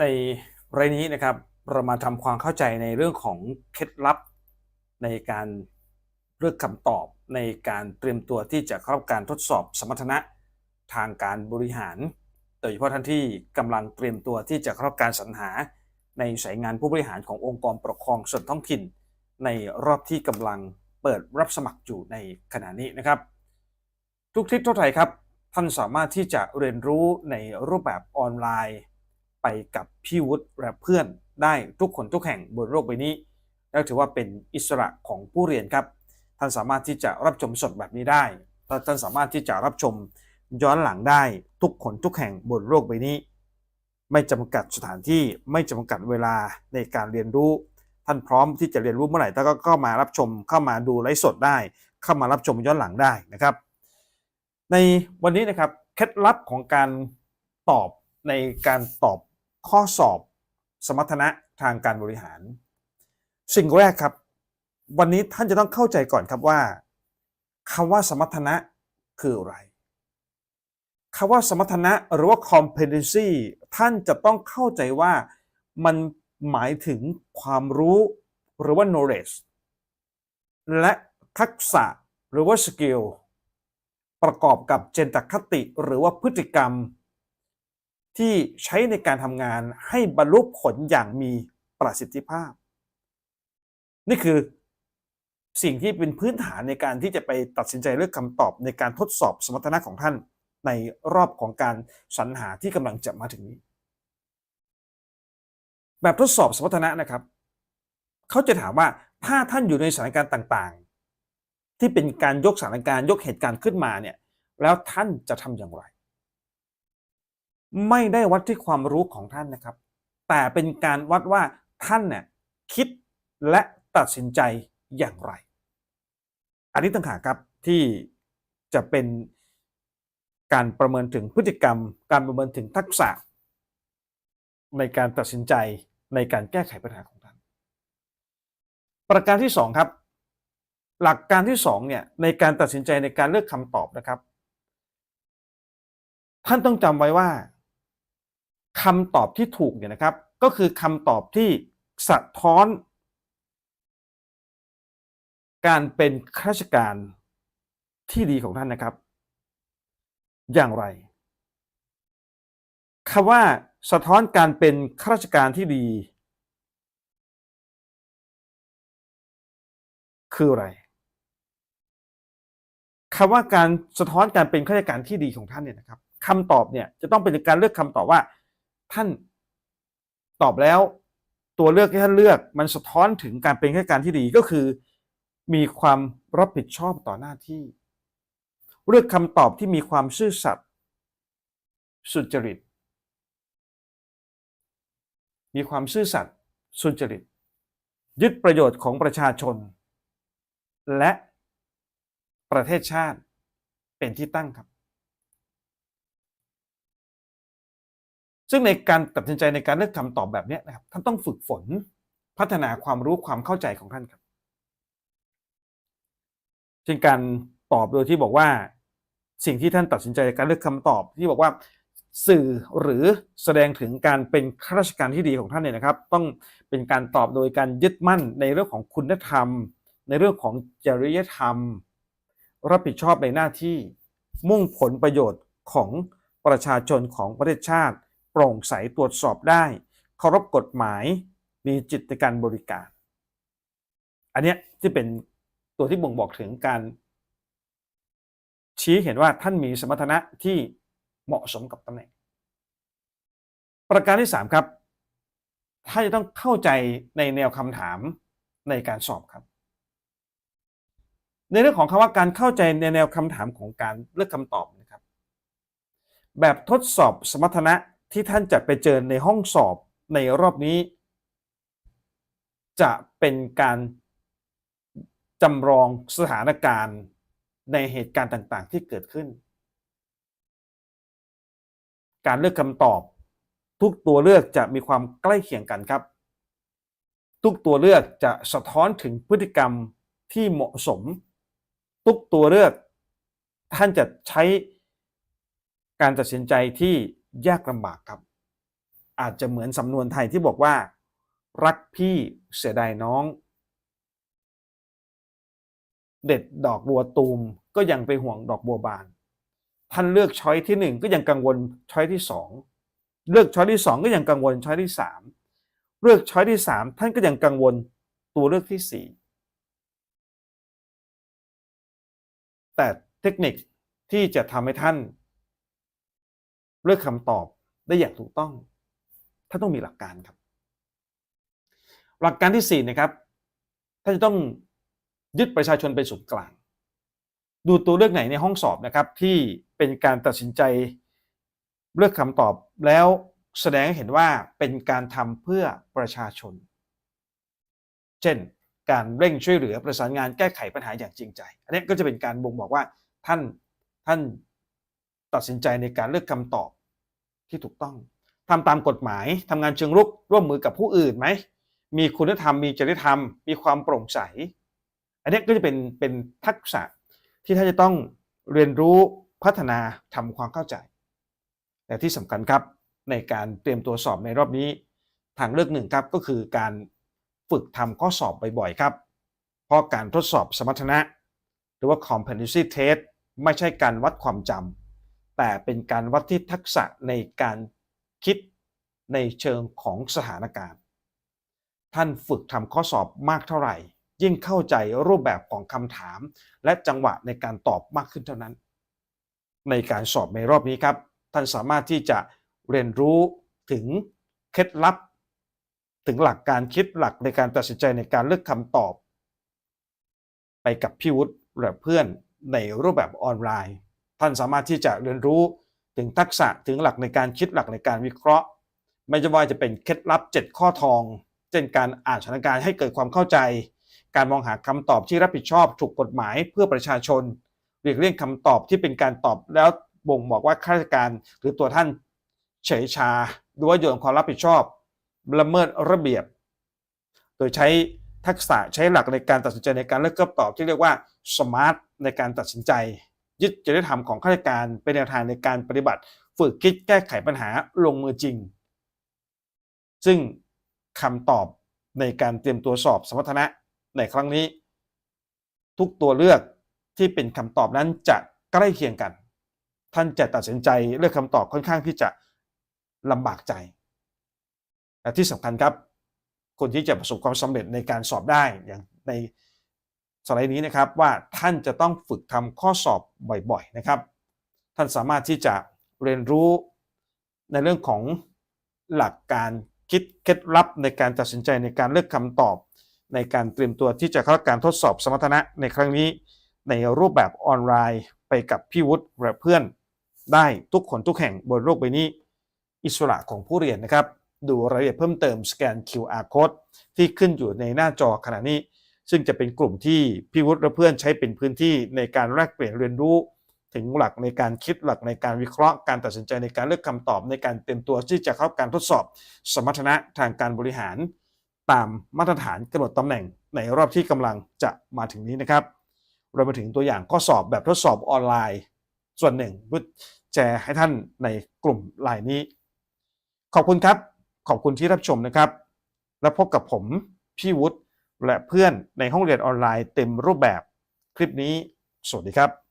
ในรายนี้นะครับเรามาทำความเข้าใจในเรื่องของเคล็ดลับในการเลือกคำตอบในการเตรียมตัวที่จะเข้ารับการทดสอบสมรรถนะทางการบริหาร โดยเฉพาะท่านที่กำลังเตรียมตัวที่จะเข้ารับการสรรหา ในสายงานผู้บริหารขององค์กรปกครองส่วนท้องถิ่น ในรอบที่กำลังเปิดรับสมัครอยู่ในขณะนี้นะครับ ทุกทิศทั่วไทยครับ ท่านสามารถที่จะเรียนรู้ในรูปแบบออนไลน์ ไปกับพี่วุฒิและเพื่อนได้ทุกคนทุกแห่งบนโลกใบนี้ และถือว่าเป็นอิสระของผู้เรียนครับ ท่านสามารถที่จะรับชมสดแบบนี้ได้ ท่านสามารถที่จะรับชมย้อนหลังได้ทุกคนทุกแห่งบนโลกใบนี้ ไม่จำกัดสถานที่ไม่จำกัดเวลาในการเรียนรู้ ท่านพร้อมที่จะเรียนรู้เมื่อไหร่ท่านก็เข้ามารับชมเข้ามาดูไลฟ์สดได้ เข้ามารับชมย้อนหลังได้นะครับ ในวันนี้นะครับเคล็ดลับของการตอบในการตอบ ข้อสอบสมรรถนะทางการบริหาร สิ่งแรกครับ วันนี้ท่านจะต้องเข้าใจก่อนครับว่าคำว่าสมรรถนะคืออะไรคำว่าสมรรถนะหรือว่า competency ท่านจะต้องเข้าใจว่ามันหมายถึงความรู้หรือว่า knowledge และทักษะหรือว่า skill ประกอบกับเจนตคติหรือว่าพฤติกรรม ที่ใช้ในการทำงานให้บรรลุผลอย่างมีประสิทธิภาพ นี่คือสิ่งที่เป็นพื้นฐานในการที่จะไปตัดสินใจเลือกคำตอบในการทดสอบสมรรถนะของท่านในรอบของการสรรหาที่กำลังจะมาถึงนี้ แบบทดสอบสมรรถนะนะครับ เขาจะถามว่าถ้าท่านอยู่ในสถานการณ์ต่างๆ ที่เป็นการยกสถานการณ์ยกเหตุการณ์ขึ้นมาเนี่ยแล้วท่านจะทำอย่างไร ไม่ได้วัดที่ความรู้ของท่านนะครับ แต่เป็นการวัดว่าท่านเนี่ยคิดและตัดสินใจอย่างไร อันนี้ต่างหากครับที่จะเป็นการประเมินถึงพฤติกรรม การประเมินถึงทักษะ ในการตัดสินใจในการแก้ไขปัญหาของท่าน ประการที่สองครับ หลักการที่สองเนี่ยในการตัดสินใจในการเลือกคำตอบนะครับ ท่านต้องจำไว้ว่า คำตอบที่ถูกเนี่ยนะครับ ก็คือคำตอบที่สะท้อน การเป็นข้าราชการที่ดีของท่านนะครับ อย่างไรคำว่าสะท้อนการเป็นข้าราชการที่ดี คืออะไรคำว่าการสะท้อนการเป็นข้าราชการที่ดีของท่านเนี่ยนะครับคำตอบเนี่ยจะต้องเป็นการเลือกคำตอบว่า ท่านตอบแล้วตัวเลือกที่ท่านเลือกมันสะท้อนถึงการเป็นข้าราชการที่ดีก็คือ มีความรับผิดชอบต่อหน้าที่ เลือกคำตอบที่มีความซื่อสัตย์สุจริต มีความซื่อสัตย์สุจริต ยึดประโยชน์ของประชาชน และประเทศชาติเป็นที่ตั้งครับ ซึ่งในการตัดสินใจในการเลือกคำตอบแบบนี้นะครับท่านต้องฝึกฝนพัฒนาความรู้ความเข้าใจของท่านครับเช่นการตอบโดยที่บอกว่า สิ่งที่ท่านตัดสินใจในการเลือกคำตอบที่บอกว่าสื่อหรือแสดงถึงการเป็นข้าราชการที่ดีของท่านเนี่ยนะครับ ต้องเป็นการตอบโดยการยึดมั่นในเรื่องของคุณธรรม ในเรื่องของจริยธรรม รับผิดชอบในหน้าที่มุ่งผลประโยชน์ของประชาชนของประเทศชาติ โปร่งใสตรวจสอบได้เคารพกฎหมายมีจิตในการบริการ อันเนี้ยที่เป็นตัวที่บ่งบอกถึงการ ชี้เห็นว่าท่านมีสมรรถนะที่เหมาะสมกับตำแหน่ง ประการที่ 3 ครับท่านจะต้องเข้าใจในแนวคำถามในการสอบครับ ในเรื่องของคำว่าการเข้าใจในแนวคำถามของการเลือกคำตอบนะครับ แบบทดสอบสมรรถนะ ที่ท่านจะไปเจอในห้องสอบในรอบนี้ จะเป็นการจำลองสถานการณ์ในเหตุการณ์ต่างๆ ที่เกิดขึ้น การเลือกคำตอบ ทุกตัวเลือกจะมีความใกล้เคียงกันครับ ทุกตัวเลือกจะสะท้อนถึงพฤติกรรมที่เหมาะสม ทุกตัวเลือก ท่านจะใช้การตัดสินใจที่ ยากลำบากครับ อาจจะเหมือนสำนวนไทยที่บอกว่า รักพี่เสียดายน้อง เด็ดดอกบัวตูมก็ยังไปห่วงดอกบัวบาน ท่านเลือกช้อยที่หนึ่งก็ยังกังวลช้อยที่สองเลือกช้อยที่สองก็ยังกังวลช้อยที่สามเลือกช้อยที่สามท่านก็ยังกังวลตัวเลือกที่สี่แต่เทคนิคที่จะทำให้ท่าน เลือกคำตอบได้อย่างถูกต้องท่านต้องมีหลักการครับ หลักการที่สี่นะครับท่านจะต้องยึดประชาชนเป็นศูนย์กลาง ดูตัวเลือกไหนในห้องสอบนะครับที่เป็นการตัดสินใจเลือกคำตอบแล้วแสดงให้เห็นว่าเป็นการทำเพื่อประชาชน เช่น การเร่งช่วยเหลือประสานงานแก้ไขปัญหาอย่างจริงใจ อันนี้ก็จะเป็นการบ่งบอกว่าท่านท่านตัดสินใจในการเลือกคำตอบ ที่ถูกต้องทำตามกฎหมายทำงานเชิงรุกร่วมมือกับผู้อื่นไหมมีคุณธรรมมีจริยธรรม มีความโปร่งใส อันนี้ก็จะเป็นเป็นทักษะที่ท่านจะต้องเรียนรู้พัฒนาทำความเข้าใจแต่ที่สำคัญครับในการเตรียมตัวสอบในรอบนี้ ทางเลือกหนึ่งครับก็คือการฝึกทำข้อสอบบ่อยๆครับ เพราะการทดสอบสมรรถนะ หรือว่า competency test ไม่ใช่การวัดความจำ แต่เป็นการวัดที่ทักษะในการคิดในเชิงของสถานการณ์ ท่านฝึกทำข้อสอบมากเท่าไหร่ ยิ่งเข้าใจรูปแบบของคำถาม และจังหวะในการตอบมากขึ้นเท่านั้น ในการสอบในรอบนี้ครับ ท่านสามารถที่จะเรียนรู้ถึงเคล็ดลับ ถึงหลักการคิดหลักในการตัดสินใจในการเลือกคำตอบ ไปกับพี่วุฒิหรือเพื่อนในรูปแบบออนไลน์ ท่านสามารถที่จะเรียนรู้ถึงทักษะถึงหลักในการคิดหลักในการวิเคราะห์ ไม่ว่าจะเป็นเคล็ดลับ 7 ข้อทอง เช่นการอ่านสถานการณ์ให้เกิดความเข้าใจ การมองหาคำตอบที่รับผิดชอบถูกกฎหมายเพื่อประชาชนหลีกเลี่ยงคำตอบที่เป็นการตอบแล้วบ่งบอกว่าข้าราชการหรือตัวท่านเฉยชาหรือว่าโยนความรับผิดชอบละเมิดระเบียบ โดยใช้ทักษะใช้หลักในการตัดสินใจในการเลือกคำตอบที่เรียกว่าสมาร์ทในการตัดสินใจ ยึดจริยธรรมของข้าราชการเป็นแนวทางในการปฏิบัติ ฝึกคิดแก้ไขปัญหาลงมือจริง ซึ่งคำตอบในการเตรียมตัวสอบสมรรถนะในครั้งนี้ ทุกตัวเลือกที่เป็นคำตอบนั้นจะใกล้เคียงกัน ท่านจะตัดสินใจเลือกคำตอบค่อนข้างที่จะลำบากใจและที่สำคัญครับ คนที่จะประสบความสำเร็จในการสอบได้อย่างใน สไลด์นี้นะครับว่าท่านจะต้องฝึกทำข้อสอบบ่อยๆนะครับ ท่านสามารถที่จะเรียนรู้ในเรื่องของหลักการคิดเคล็ดลับในการตัดสินใจในการเลือกคำตอบ ในการเตรียมตัวที่จะเข้าการทดสอบสมรรถนะในครั้งนี้ ในรูปแบบออนไลน์ไปกับพี่วุฒิและเพื่อน ได้ทุกคนทุกแห่งบนโลกใบนี้ อิสระของผู้เรียนนะครับ ดูรายละเอียดเพิ่มเติมสแกน QR code ที่ขึ้นอยู่ในหน้าจอขณะนี้ ซึ่งจะเป็นกลุ่มที่พี่วุฒิและเพื่อนใช้เป็นพื้นที่ในการแลกเปลี่ยนเรียนรู้ ถึงหลักในการคิดหลักในการวิเคราะห์ การตัดสินใจในการเลือกคำตอบในการเตรียมตัวที่จะเข้าการทดสอบ สมรรถนะทางการบริหาร ตามมาตรฐานกำหนดตำแหน่งในรอบที่กำลังจะมาถึงนี้นะครับเรามาถึงตัวอย่างข้อสอบแบบทดสอบออนไลน์ ส่วนหนึ่งวุฒิแชร์ให้ท่านในกลุ่มไลน์นี้ ขอบคุณครับ ขอบคุณที่รับชมนะครับ และพบกับผม พี่วุฒิ และเพื่อนในห้องเรียนออนไลน์เต็มรูปแบบ คลิปนี้ สวัสดีครับ